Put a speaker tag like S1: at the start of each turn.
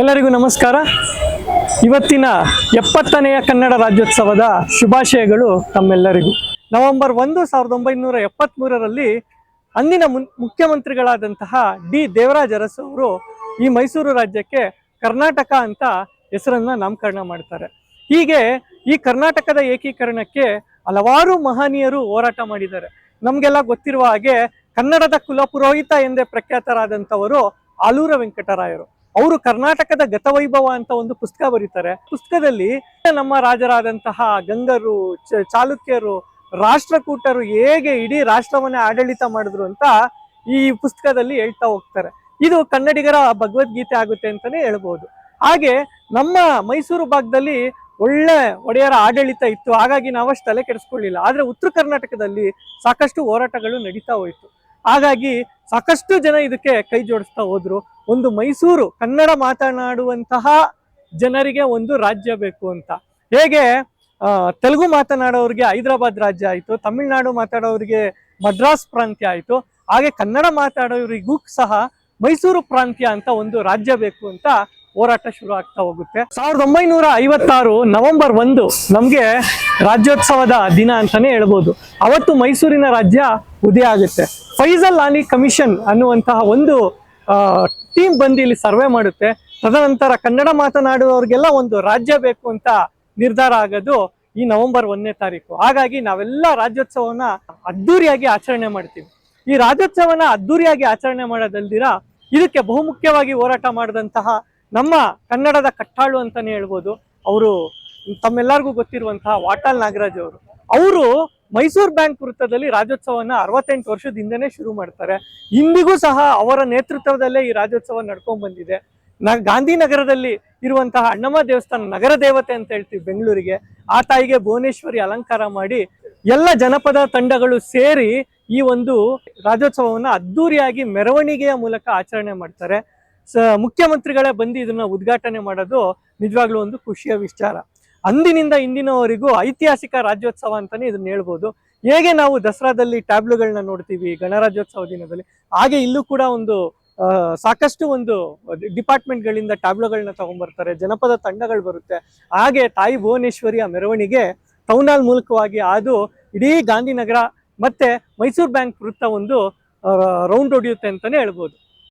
S1: ಎಲ್ಲರಿಗೂ ನಮಸ್ಕಾರ. ಇವತ್ತಿನ ಎಪ್ಪತ್ತನೆಯ ಕನ್ನಡ ರಾಜ್ಯೋತ್ಸವದ ಶುಭಾಶಯಗಳು ತಮ್ಮೆಲ್ಲರಿಗೂ. ನವೆಂಬರ್ ಒಂದು ಸಾವಿರದ ಒಂಬೈನೂರ ಎಪ್ಪತ್ತ್ಮೂರರಲ್ಲಿ ಅಂದಿನ ಮುನ್, ಮುಖ್ಯಮಂತ್ರಿಗಳಾದಂತಹ ಡಿ ದೇವರಾಜ ಅರಸು ಅವರು ಈ ಮೈಸೂರು ರಾಜ್ಯಕ್ಕೆ ಕರ್ನಾಟಕ ಅಂತ ಹೆಸರನ್ನ ನಾಮಕರಣ ಮಾಡ್ತಾರೆ. ಹೀಗೆ ಈ ಕರ್ನಾಟಕದ ಏಕೀಕರಣಕ್ಕೆ ಹಲವಾರು ಮಹನೀಯರು ಹೋರಾಟ ಮಾಡಿದ್ದಾರೆ. ನಮಗೆಲ್ಲ ಗೊತ್ತಿರುವ ಹಾಗೆ ಕನ್ನಡದ ಕುಲಪುರೋಹಿತ ಎಂದೇ ಪ್ರಖ್ಯಾತರಾದಂಥವರು ಆಲೂರ ವೆಂಕಟರಾಯರು. ಅವರು ಕರ್ನಾಟಕದ ಗತವೈಭವ ಅಂತ ಒಂದು ಪುಸ್ತಕ ಬರೀತಾರೆ. ಪುಸ್ತಕದಲ್ಲಿ ನಮ್ಮ ರಾಜರಾದಂತಹ ಗಂಗರು ಚಾಲುಕ್ಯರು, ರಾಷ್ಟ್ರಕೂಟರು ಹೇಗೆ ಇಡೀ ರಾಷ್ಟ್ರವನ್ನೇ ಆಡಳಿತ ಮಾಡಿದ್ರು ಅಂತ ಈ ಪುಸ್ತಕದಲ್ಲಿ ಹೇಳ್ತಾ ಹೋಗ್ತಾರೆ. ಇದು ಕನ್ನಡಿಗರ ಭಗವದ್ಗೀತೆ ಆಗುತ್ತೆ ಅಂತಾನೆ ಹೇಳ್ಬೋದು. ಹಾಗೆ ನಮ್ಮ ಮೈಸೂರು ಭಾಗದಲ್ಲಿ ಒಳ್ಳೆ ಒಡೆಯರ ಆಡಳಿತ ಇತ್ತು. ಹಾಗಾಗಿ ನಾವಷ್ಟು ತಲೆ ಕೆಡಿಸ್ಕೊಳ್ಳಿಲ್ಲ. ಆದರೆ ಉತ್ತರ ಕರ್ನಾಟಕದಲ್ಲಿ ಸಾಕಷ್ಟು ಹೋರಾಟಗಳು ನಡೀತಾ ಹೋಯಿತು. ಹಾಗಾಗಿ ಸಾಕಷ್ಟು ಜನ ಇದಕ್ಕೆ ಕೈ ಜೋಡಿಸ್ತಾ ಹೋದ್ರು. ಒಂದು ಮೈಸೂರು ಕನ್ನಡ ಮಾತನಾಡುವಂತಹ ಜನರಿಗೆ ಒಂದು ರಾಜ್ಯ ಬೇಕು ಅಂತ. ಹೇಗೆ ತೆಲುಗು ಮಾತನಾಡೋರಿಗೆ ಹೈದರಾಬಾದ್ ರಾಜ್ಯ ಆಯಿತು, ತಮಿಳುನಾಡು ಮಾತಾಡೋರಿಗೆ ಮದ್ರಾಸ್ ಪ್ರಾಂತ್ಯ ಆಯಿತು, ಹಾಗೆ ಕನ್ನಡ ಮಾತಾಡೋರಿಗೂ ಸಹ ಮೈಸೂರು ಪ್ರಾಂತ್ಯ ಅಂತ ಒಂದು ರಾಜ್ಯ ಬೇಕು ಅಂತ ಹೋರಾಟ ಶುರು ಆಗ್ತಾ ಹೋಗುತ್ತೆ. ಸಾವಿರದ ಒಂಬೈನೂರ ಐವತ್ತಾರು ನವೆಂಬರ್ ಒಂದು ನಮಗೆ ರಾಜ್ಯೋತ್ಸವದ ದಿನ ಅಂತಾನೆ ಹೇಳ್ಬೋದು. ಅವತ್ತು ಮೈಸೂರಿನ ರಾಜ್ಯ ಉದಯ ಆಗುತ್ತೆ. ಫೈಜಲ್ ಆಲಿ ಕಮಿಷನ್ ಅನ್ನುವಂತಹ ಒಂದು ಟೀಮ್ ಬಂದು ಇಲ್ಲಿ ಸರ್ವೆ ಮಾಡುತ್ತೆ. ತದನಂತರ ಕನ್ನಡ ಮಾತನಾಡುವವರಿಗೆಲ್ಲ ಒಂದು ರಾಜ್ಯ ಬೇಕು ಅಂತ ನಿರ್ಧಾರ ಆಗೋದು ಈ ನವೆಂಬರ್ ಒಂದನೇ ತಾರೀಕು. ಹಾಗಾಗಿ ನಾವೆಲ್ಲ ರಾಜ್ಯೋತ್ಸವನ ಅದ್ದೂರಿಯಾಗಿ ಆಚರಣೆ ಮಾಡ್ತೀವಿ. ಈ ರಾಜ್ಯೋತ್ಸವನ ಅದ್ದೂರಿಯಾಗಿ ಆಚರಣೆ ಮಾಡೋದಲ್ದಿರ, ಇದಕ್ಕೆ ಬಹುಮುಖ್ಯವಾಗಿ ಹೋರಾಟ ಮಾಡಿದಂತಹ ನಮ್ಮ ಕನ್ನಡದ ಕಟ್ಟಾಳು ಅಂತಾನೆ ಹೇಳ್ಬೋದು. ಅವರು ತಮ್ಮೆಲ್ಲರಿಗೂ ಗೊತ್ತಿರುವಂತಹ ವಾಟಾಲ್ ನಾಗರಾಜ್ ಅವರು. ಅವರು ಮೈಸೂರು ಬ್ಯಾಂಕ್ ವೃತ್ತದಲ್ಲಿ ರಾಜ್ಯೋತ್ಸವನ ಅರವತ್ತೆಂಟು ವರ್ಷದಿಂದನೇ ಶುರು ಮಾಡ್ತಾರೆ. ಇಂದಿಗೂ ಸಹ ಅವರ ನೇತೃತ್ವದಲ್ಲೇ ಈ ರಾಜ್ಯೋತ್ಸವ ನಡ್ಕೊಂಡ್ ಬಂದಿದೆ. ನ ಗಾಂಧಿನಗರದಲ್ಲಿ ಇರುವಂತಹ ಅಣ್ಣಮ್ಮ ದೇವಸ್ಥಾನ ನಗರ ದೇವತೆ ಅಂತ ಹೇಳ್ತೀವಿ ಬೆಂಗಳೂರಿಗೆ. ಆ ತಾಯಿಗೆ ಭುವನೇಶ್ವರಿ ಅಲಂಕಾರ ಮಾಡಿ ಎಲ್ಲ ಜನಪದ ತಂಡಗಳು ಸೇರಿ ಈ ಒಂದು ರಾಜ್ಯೋತ್ಸವವನ್ನು ಅದ್ದೂರಿಯಾಗಿ ಮೆರವಣಿಗೆಯ ಮೂಲಕ ಆಚರಣೆ ಮಾಡ್ತಾರೆ. ಸ ಮುಖ್ಯಮಂತ್ರಿಗಳೇ ಬಂದು ಇದನ್ನ ಉದ್ಘಾಟನೆ ಮಾಡೋದು ನಿಜವಾಗ್ಲೂ ಒಂದು ಖುಷಿಯ ವಿಚಾರ. ಅಂದಿನಿಂದ ಇಂದಿನವರೆಗೂ ಐತಿಹಾಸಿಕ ರಾಜ್ಯೋತ್ಸವ ಅಂತಾನೆ ಇದನ್ನ ಹೇಳ್ಬೋದು. ಹೇಗೆ ನಾವು ದಸರಾದಲ್ಲಿ ಟ್ಯಾಬ್ಲುಗಳನ್ನ ನೋಡ್ತೀವಿ, ಗಣರಾಜ್ಯೋತ್ಸವ ದಿನದಲ್ಲಿ, ಹಾಗೆ ಇಲ್ಲೂ ಕೂಡ ಒಂದು ಸಾಕಷ್ಟು ಒಂದು ಡಿಪಾರ್ಟ್ಮೆಂಟ್ಗಳಿಂದ ಟ್ಯಾಬ್ಲೋಗಳನ್ನ ತಗೊಂಡ್ಬರ್ತಾರೆ ಜನಪದ ತಂಡಗಳು ಬರುತ್ತೆ. ಹಾಗೆ ತಾಯಿ ಭುವನೇಶ್ವರಿಯ ಮೆರವಣಿಗೆ ಟೌನ್ ಹಾಲ್ ಮೂಲಕವಾಗಿ ಅದು ಇಡೀ ಗಾಂಧಿನಗರ ಮತ್ತೆ ಮೈಸೂರು ಬ್ಯಾಂಕ್ ವೃತ್ತ ಒಂದು ರೌಂಡ್ ಹೊಡೆಯುತ್ತೆ ಅಂತಾನೆ ಹೇಳ್ಬೋದು.